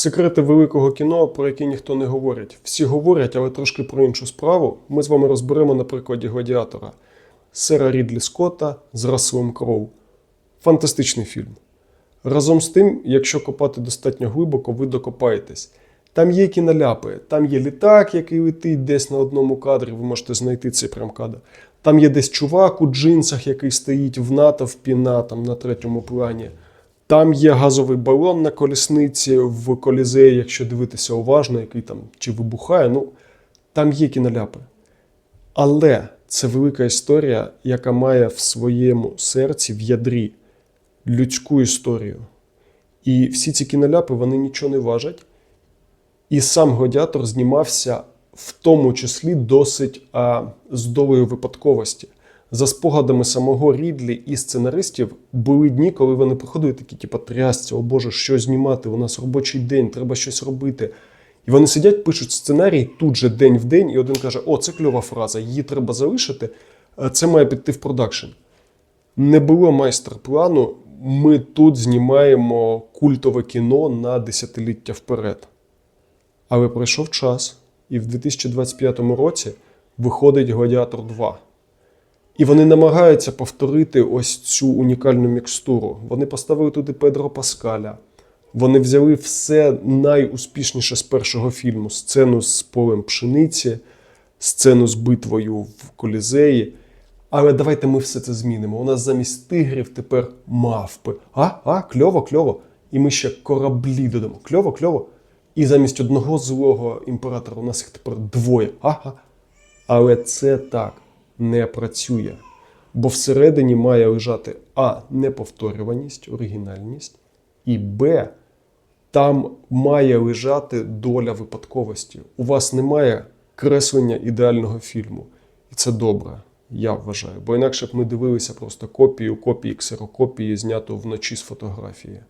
Секрети великого кіно, про які ніхто не говорить. Всі говорять, але трошки про іншу справу. Ми з вами розберемо на прикладі гладіатора Сера Рідлі Скотта з Расселом Кроу. Фантастичний фільм. Разом з тим, якщо копати достатньо глибоко, ви докопаєтесь. Там є кіналяпи, там є літак, який летить десь на одному кадрі, ви можете знайти цей прям кадр. Там є десь чувак у джинсах, який стоїть в натовпі на, там, на третьому плані. Там є газовий балон на колісниці в колізеї, якщо дивитися уважно, який там чи вибухає. Ну, там є кіналяпи. Але це велика історія, яка має в своєму серці, в ядрі людську історію. І всі ці кіналяпи вони нічого не важать. І сам гладіатор знімався в тому числі досить а, з долею випадковості. За спогадами самого Рідлі і сценаристів були дні, коли вони приходили такі, типу, трясця, о Боже, що знімати? У нас робочий день, треба щось робити. І вони сидять, пишуть сценарій тут же день в день, і один каже: О, це кльова фраза, її треба залишити, це має піти в продакшн. Не було майстер-плану. Ми тут знімаємо культове кіно на десятиліття вперед. Але пройшов час, і в 2025 році виходить Гладіатор 2. І вони намагаються повторити ось цю унікальну мікстуру. Вони поставили туди Педро Паскаля. Вони взяли все найуспішніше з першого фільму: сцену з полем пшениці, сцену з битвою в колізеї. Але давайте ми все це змінимо. У нас замість тигрів тепер мавпи. А, а, кльово, кльово. І ми ще кораблі додамо. Кльово, кльово. І замість одного злого імператора у нас їх тепер двоє. Ага. Але це так не працює. Бо всередині має лежати А. Неповторюваність, оригінальність, і Б. Там має лежати доля випадковості. У вас немає креслення ідеального фільму. І це добре, я вважаю. Бо інакше б ми дивилися просто копію, копії, ксерокопії, знято вночі з фотографії.